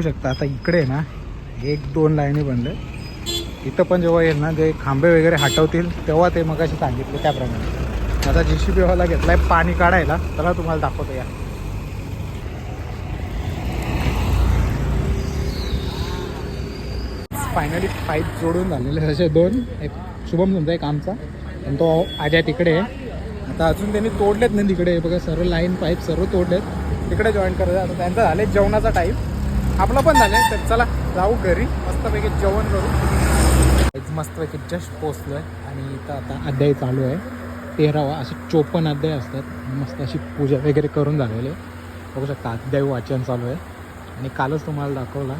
बघू शकता. आता इकडे आहे ना एक दोन लाईनी बनले. इथं पण जेव्हा येईल ना जे खांबे वगैरे हटवतील तेव्हा ते मगाशी सांगितले त्याप्रमाणे. आता जी सी बीवाला घेतलाय पाणी काढायला. त्याला तुम्हाला दाखवतो या. फायनली पाईप जोडून झालेले असे दोन. एक शुभम तुमचा एक आमचा. आणि तो आज्या तिकडे आहे. आता अजून त्यांनी तोडलेत नाही तिकडे. बघा सर्व लाईन पाईप सर्व तोडलेत. तिकडे जॉईन करायचं. आता त्यांचं झाले जेवणाचा टाईम आपलं पण झालं तर चला जाऊ घरी. मस्तपैकी जेवण करू. मस्तपैकी जस्ट पोचलो आहे आणि इथं आता अध्याय चालू आहे. तेरावा असे चोपन्न अध्याय असतात. मस्त अशी पूजा वगैरे करून झालेले. बघू शकता अध्याय वाचन चालू आहे. आणि कालच तुम्हाला दाखवला.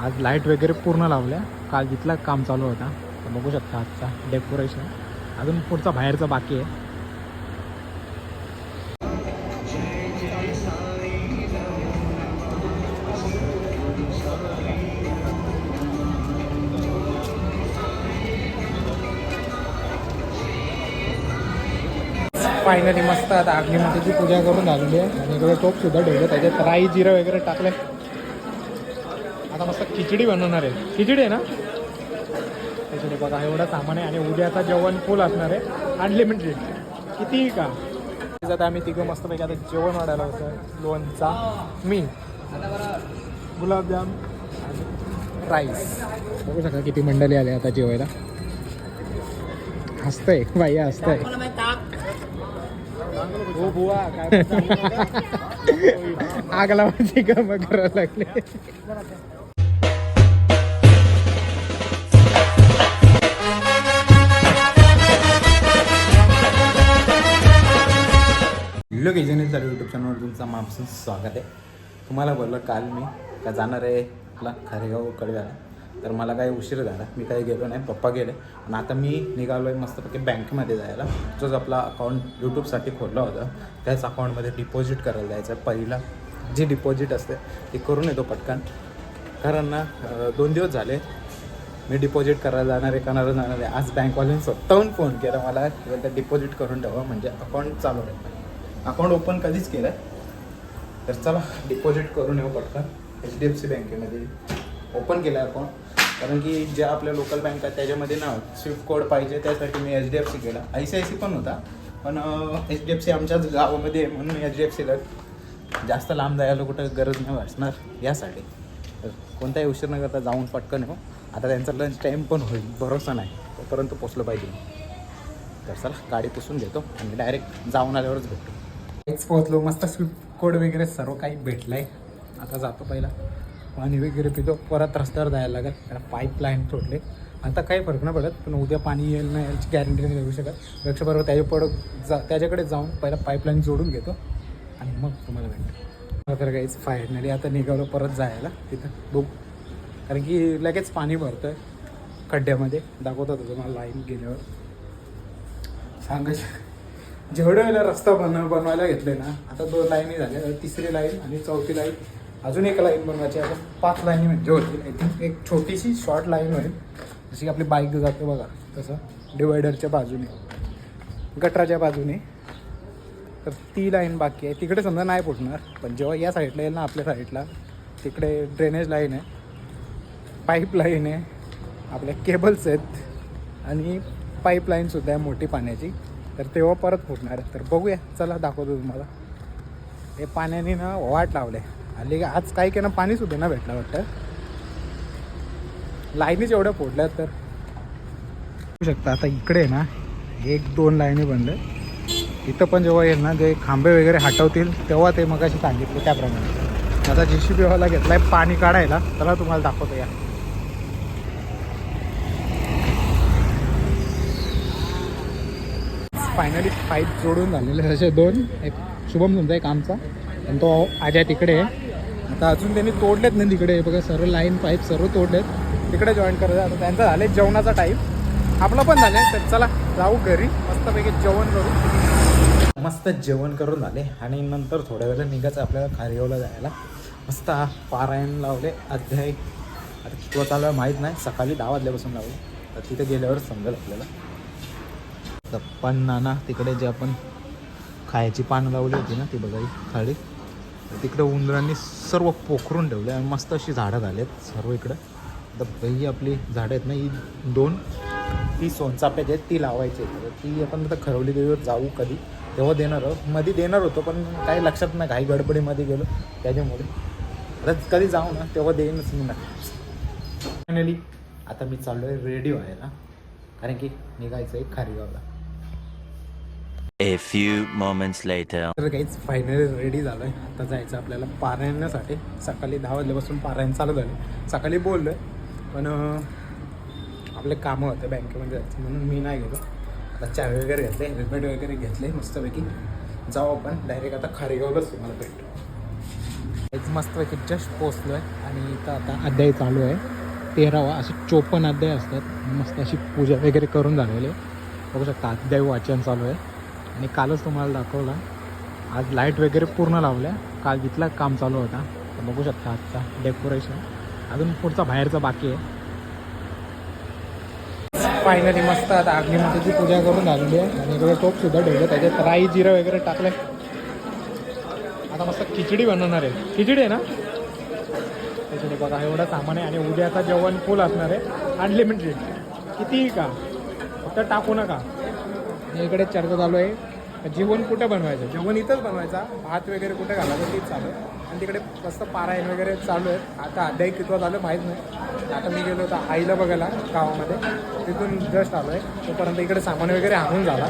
आज लाइट वगैरे पूर्ण लावल्या. काल जिथला काम चालू होता. तर बघू शकता आजचा डेकोरेशन अजून पुढचा बाहेरचा बाकी आहे. फायनली मस्त आता अग्निमातेची पूजा करून झालेली आहे. आणि इकडे टोप सुद्धा ठेवलं त्याच्यात राई जिरं वगैरे टाकले आता मस्त खिचडी बनवणार आहे. खिचडी आहे ना? खिचडी बघा एवढं सामान आहे. आणि उद्याचा जेवण फुल असणार आहे. अनलिमिटेड कितीही का? आता आम्ही तिघं मस्तपैकी आता जेवण वाढायला होतं लोणचा मी गुलाबजाम राईस. बघू शकता किती मंडळी आले आता जेवायला. हसतंय. बाई हसतंय. हो बुवा काय आग लावायची का मग करावं लागले. चालू यूट्यूब चॅनलवर तुमचं मापसून स्वागत आहे. तुम्हाला बोललं काल मी का जाणार आहे आपला खरेगाव कडव्याला तर मला काही उशीर झाला. मी काही गेलो नाही. पप्पा गेले. आणि आता मी निघालो आहे मस्तपैकी बँकेमध्ये जायला. जोच आपला अकाउंट यूट्यूबसाठी खोलला होता. त्याच अकाउंटमध्ये डिपॉझिट करायला जायचं. आहे पहिला जी डिपॉझिट असते ती करून येतो पटकन. कारण ना दोन दिवस झाले मी डिपॉझिट करायला जाणार आहे करणार जाणार आहे. आज बँकवाल्यांनी स्वतःहून फोन केला मला की डिपॉझिट करून ठेवा. म्हणजे अकाउंट चालू राहील अकाउंट ओपन कधीच केलं. आहे तर चला डिपॉझिट करून येऊ पटकन. एच डी एफ सी बँकेमध्ये. ओपन केलं आहे अकाउंट कारण की ज्या आपल्या लोकल बँक आहेत त्याच्यामध्ये ना स्विफ्ट कोड पाहिजे त्यासाठी मी एच डी एफ सी केला. आय सी आय सी पण होता पण एच डी एफ सी आमच्याच गावामध्ये आहे म्हणून एच डी एफ सीला जास्त लांब जायला कुठं गरज नाही वाचणार यासाठी. तर कोणताही उशीर न करता जाऊन पटकन हो आता त्यांचा लंच टाईम पण होईल भरोसा नाही. तोपर्यंत पोचलं पाहिजे. तर चला गाडी पुसून घेतो आणि डायरेक्ट जाऊन आल्यावरच भेटतो हेच पोहोचलो मस्त स्विफ्ट कोड वगैरे सर्व काही भेटलं आहे आता जातो पहिला. पाणी वगैरे पितो परत रस्त्यावर जायला लागेल. त्याला पाईपलाईन तोडले. आता काही फरक नाही पडत पण उद्या पाणी येईल नाही याची गॅरंटी नाही देऊ शकत. पेक्षा बरोबर त्याच्या पड जा त्याच्याकडे जाऊन पहिला पाईपलाईन जोडून घेतो आणि मग तुम्हाला भेटतो. तर काहीच फायनली आता निघालो परत जायला तिथं बघू. कारण की लगेच पाणी भरतं आहे खड्ड्यामध्ये. दाखवतात होतं तुम्हाला लाईन गेल्यावर. सांगायचं जेवढं वेळेला रस्ता बन बनवायला घेतले ना आता दोन लाईनी झाल्या तिसरी लाईन आणि चौथी लाईन अजून एक लाईन बनवायची आपण आता पाच लाईनी म्हणजे होतील आय थिंक एक छोटीशी शॉर्ट लाईन होईल. जशी की आपली बाईक जाते बघा तसं डिवायडरच्या बाजूने गटराच्या बाजूने. तर ती लाईन बाकी आहे. तिकडे समजा नाही फुटणार पण जेव्हा या साईडला येईल ना आपल्या साईडला तिकडे ड्रेनेज लाईन आहे पाईप लाईन आहे आपल्या केबल्स आहेत आणि पाईपलाईनसुद्धा आहे मोठी पाण्याची. तर तेव्हा परत फुटणार आहे. तर बघूया. चला दाखवतो तुम्हाला. हे पाण्याने ना वाट लावले हल्ली का? आज काही केलं पाणीसुद्धा ना भेटलं वाटतं. लाईनीच एवढ्या फोडल्या तर. शकता आता इकडे आहे ना एक दोन लाईनी बनले इथं पण जेव्हा येईल ना जे खांबे वगैरे हटवतील तेव्हा ते मगाशी सांगितलं त्याप्रमाणे. आता जी सी बीवाला घेतलाय पाणी काढायला त्याला तुम्हाला दाखवतो या. फायनली पाईप जोडून झालेले असे दोन. एक शुभम तुमचा एक आमचा. आणि तो आज्या तिकडे आहे. आता अजून त्यांनी तोडलेत नाही तिकडे. बघा सर्व लाईन पाईप सर्व तोडलेत. तिकडे जॉईन करायचं आता त्यांचं झालं जेवणाचा टाईम आपलं पण झालं तर चला जाऊ घरी. मस्तपैकी जेवण करू. मस्त जेवण करून झाले. आणि नंतर थोड्या वेळा निघायचं आपल्याला खारेगावला जायला. मस्त पारायण लावले. अध्याय आता किती चालू आहे माहीत नाही. सकाळी दहा वाजल्यापासून लावले. तर तिथे गेल्यावर समजेल आपल्याला. तर पण नाना तिकडे जे आपण खायची पानं लावली होती ना ती बघाई खाली. तिकडं उंदरांनी सर्व पोखरून ठेवले आणि मस्त अशी झाडं झालेत सर्व इकडं. आता ही आपली झाडं आहेत ना ही दोन ती सोनचाप्याची आहेत ती लावायची आहेत. ती आपण आता खरवली देवीवर जाऊ कधी. तेव्हा देणार आहोत. मध्ये देणार होतो पण काही लक्षात नाही काही गडबडीमध्ये गेलो त्याच्यामुळे. आता कधी जाऊ ना तेव्हा देईनच मी नक्कीच फायनली आता मी चाललो आहे रेडी व्हायला कारण की निघायचं आहे खारीगावला. A few moments later. तर काहीच फायनली रेडी झालो आहे आता जायचं आपल्याला पारायणासाठी. सकाळी दहा वाजल्यापासून पारायण चालू झालं सकाळी बोललो पण अं, आपले कामं होते बँकेमध्ये जायचं म्हणून मी नाही गेलो. आता चाय वगैरे घेतले हेल्मेट वगैरे घेतले मस्तपैकी. जाऊ आपण डायरेक्ट आता खारेगावलाच तुम्हाला भेटतो हेच मस्तपैकी जस्ट पोचलो आहे आणि इथं आता अध्याय चालू आहे. तेरावा असे चोपन्न अध्याय असतात. मस्त अशी पूजा वगैरे करून झालेले बघू शकता अध्याय वाचन चालू आहे. आणि कालच तुम्हाला दाखवला. आज लाइट वगैरे पूर्ण लावल्या. काल इथला काम चालू होता. तर बघू शकता आजचा डेकोरेशन अजून पुढचा बाहेरचा बाकी आहे. फायनली मस्त आता अग्निमातेची पूजा करून झालेली आहे. आणि इकडे टोप सुद्धा ठेवलं. त्याच्यात राई जिरं वगैरे टाकलंय. आता मस्त खिचडी बनवणार आहे. खिचडी आहे ना? खिचडी बघा एवढं सामान आहे. आणि उद्याचा जेवण फुल असणार आहे. अनलिमिटेड कितीही का? फक्त टाकू नका. इकडे चर्चा चालू आहे. जेवण कुठं बनवायचं? जेवण इथंच बनवायचा. भात वगैरे कुठं घालायचं तीच चालू आहे. आणि तिकडे मस्त पारायण वगैरे चालू आहे. आता अध्याय कितवा झालं माहीत नाही. आता मी गेलो होतो आईला बघायला गावामध्ये. तिथून जस्ट आलो आहे तोपर्यंत इकडे सामान वगैरे आणून झाला.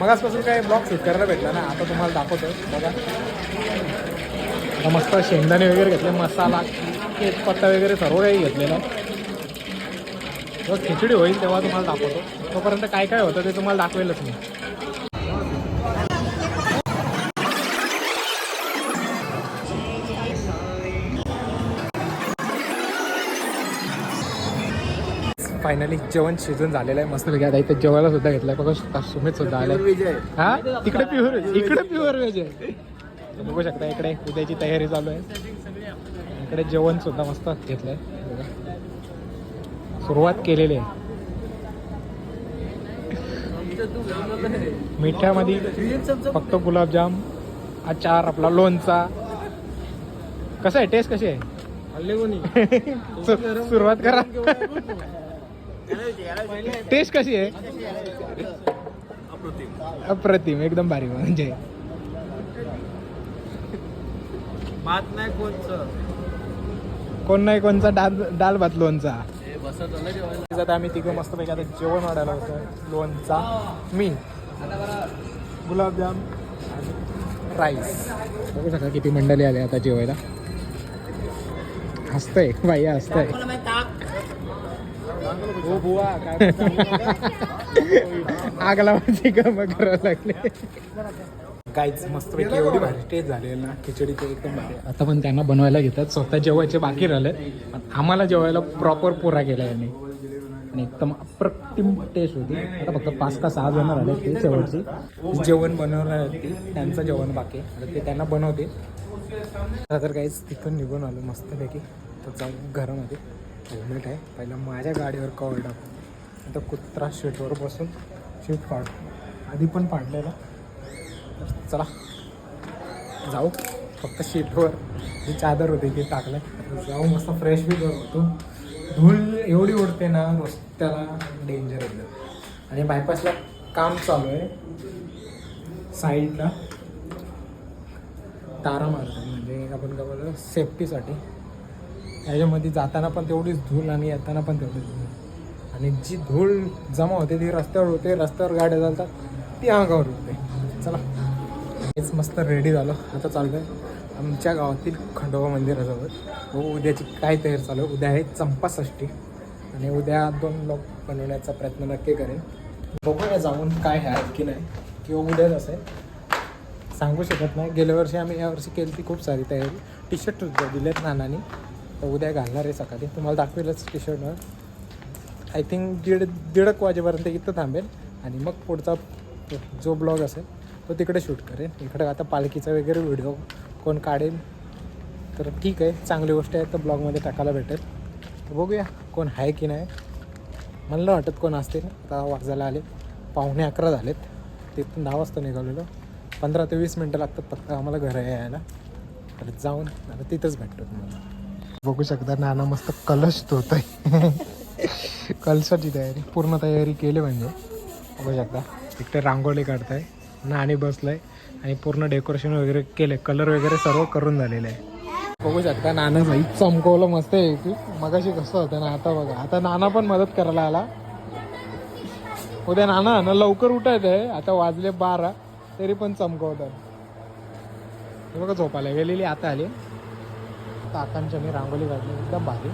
मगासपासून काही काय ब्लॉग शूट करायला भेटला ना. आता तुम्हाला दाखवतो बघा. मस्त शेंगदाणे वगैरे घेतले. मसाला केक पत्ता वगैरे सर्व काही घेतलेला जेव्हा खिचडी होईल तेव्हा तुम्हाला दाखवतो. तोपर्यंत काय काय होतं ते तुम्हाला दाखवेलच मी. फायनली जेवण शिजून झालेलं आहे. मस्त आता इथे जेवायला सुद्धा घेतलंय. बघू शकता सुमित सुद्धा आलाय. हा? तिकडे प्युअर इकडे प्युअर व्हेज आहे. बघू शकता इकडे उद्याची तयारी चालू आहे. इकडे जेवण सुद्धा मस्त घेतलंय. बघा. सुरुवात केलेली आहे. मिठ्यामध्ये फक्त गुलाबजाम अचार आपला लोणचा. कसा आहे? टेस्ट कशी आहे? सुरुवात करा. टेस्ट कशी आहे? अप्रतिम. एकदम भारी म्हणजे. भात नाही कोणचं? कोण नाही कोणचा? डाल डाल भात लोणचा. आता आम्ही तिघं मस्त पैकी आता जेवण वाढायला होतं. लोणचा मी गुलाबजाम राईस. बघू शकता किती मंडळी आले आता जेवायला. हसतंय बाई हसतंय. बुवा काय आग लावायची का करावं लागले. काहीच मस्तपैकी एवढी भारी टेस्ट झालेली ना खिचडी ते एकदम भारी. आता पण त्यांना बनवायला घेतात. स्वतः जेवायचे बाकी राहिले पण आम्हाला जेवायला प्रॉपर पुरा केला यांनी. आणि एकदम अप्रतिम टेस्ट होती. आता फक्त पाच का सहा जण राहिले ते शेवटची. जेवण बनवणार ते. त्यांचं जेवण बाकी आहे. आता ते त्यांना बनवते आता तर काहीच तिथून निघून आलो मस्तपैकी तर जाऊन घरामध्ये. हेल्मेट आहे. पहिला माझ्या गाडीवर कवर टाकू आता कुत्रा शीटवर बसून शीट पाड आधी पण पाडलेला. चला. जाऊ. फक्त शीटवर जे चादर होते ती टाकलं जाऊ मस्त फ्रेश बी होतो. धूळ एवढी उडते ना रस्त्याला डेंजर होतं आणि बायपासला काम चालू आहे. साईडला तारा मारतो म्हणजे आपण काय बोलतो सेफ्टीसाठी याच्यामध्ये जाताना पण तेवढीच धूळ आणि येताना पण तेवढीच धूळ. आणि जी धूळ जमा होते ती रस्त्यावर होते रस्त्यावर गाड्या चालतात ती अंगावर होते चला. हेच मस्त रेडी झालो. आता चालतं आहे आमच्या गावातील खंडोबा मंदिराजवळ. व उद्याची काय तयार चालू आहे. उद्या आहे चंपाषष्ठी. आणि उद्या दोन लोक बनवण्याचा प्रयत्न नक्की करेन. बघूया जाऊन काय आहे की नाही. किंवा उद्याच असेल सांगू शकत नाही. गेल्या वर्षी आम्ही यावर्षी केली ती खूप सारी तयारी. टी शर्ट दिलेत नानानी. तर उद्या घालणार आहे सकाळी. तुम्हाला दाखवेलच टी शर्टवर आय थिंक दीड दीड एक वाजेपर्यंत इथं थांबेल. आणि मग पुढचा जो ब्लॉग असेल तो तिकडे शूट करेन. इकडे आता पालखीचा वगैरे व्हिडिओ कोण काढेल. तर ठीक आहे चांगली गोष्ट आहे. तर ब्लॉगमध्ये टाकायला भेटेल. तर बघूया कोण आहे की नाही. मला वाटत कोण असतील. आता वाजायला आले. पावणे अकरा झालेत. तिथून दहा वाजता निघालेलो. पंधरा ते वीस मिनटं लागतात. फक्त आम्हाला घरा यायला. तर जाऊन आता तिथंच भेटतो तुम्हाला. बघू शकता नाना मस्त कलश धुत आहे कलशाची तयारी पूर्ण तयारी केली म्हणजे. बघू शकता. तिकडे रांगोळी काढताय. नाणी आहे आणि पूर्ण डेकोरेशन वगैरे केले कलर वगैरे सर्व करून झालेलं आहे. बघू शकता नाना भाई चमकवलं मस्त आहे की मगाशी कसं होतं ना आता बघा. आता नाना पण मदत करायला आला. उद्या नाना ना लवकर उठायचं आहे. आता वाजले बारा तरी पण चमकवतात. बघा झोपायला गेलेली आता आली. काकांच्या मी रांगोळी काढली एकदम भारी.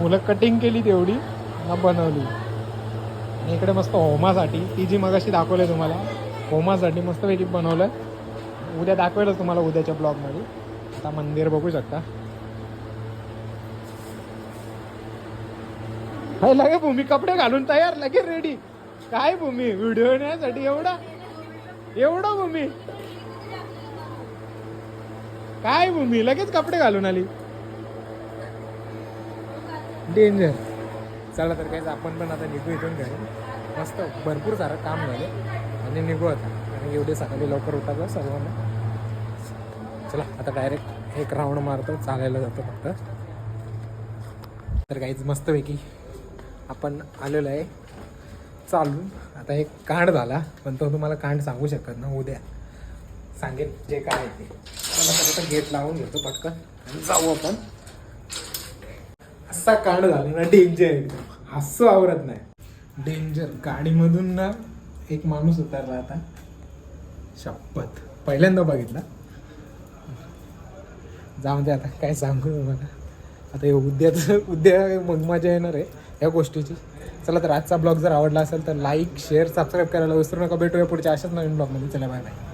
मुलं कटिंग केली तेवढी ना बनवली. आणि इकडे मस्त होमासाठी ती जी मगाशी दाखवली तुम्हाला होमासाठी मस्तपैकी बनवलं उद्या दाखवेलच तुम्हाला उद्याच्या ब्लॉगमध्ये आता मंदिर बघू शकता. हाय लगे भूमी कपडे घालून तयार लगे रेडी काय भूमी? व्हिडिओ येण्यासाठी एवढा? एवढा भूमी? काय भूमी? लगेच कपडे घालून आली. डेंजर चला तर काहीच आपण पण आता निघू इथून घरी. मस्त भरपूर सारं काम झाले आणि निघू आता आणि एवढे सकाळी लवकर उठायचं सर्वांना. चला आता डायरेक्ट एक राऊंड मारतो चालायला जातो फक्त. तर काहीच मस्तपैकी आपण आलेलो आहे. चालून आता एक कांड झाला पण तो तुम्हाला कांड सांगू शकत ना उद्या. सांगेल जे काय आहे ते. आता गेट लावून घेतो पटकन आणि जाऊ आपण. असा कांड झाला ना डेंजर एकदम. हसू आवरत नाही. डेंजर गाडीमधून ना एक माणूस उतरला आता. शपथ. पहिल्यांदा बघितला? जाऊन दे आता काय सांगू तुम्हाला. आता हे उद्याच उद्या मग मजा येणार आहे या गोष्टीची. चला तर आजचा ब्लॉग जर आवडला असेल तर लाईक शेअर सबस्क्राईब करायला विसरू नका. भेटूया पुढच्या अशाच नवीन ब्लॉगमध्ये. चला बाय बाय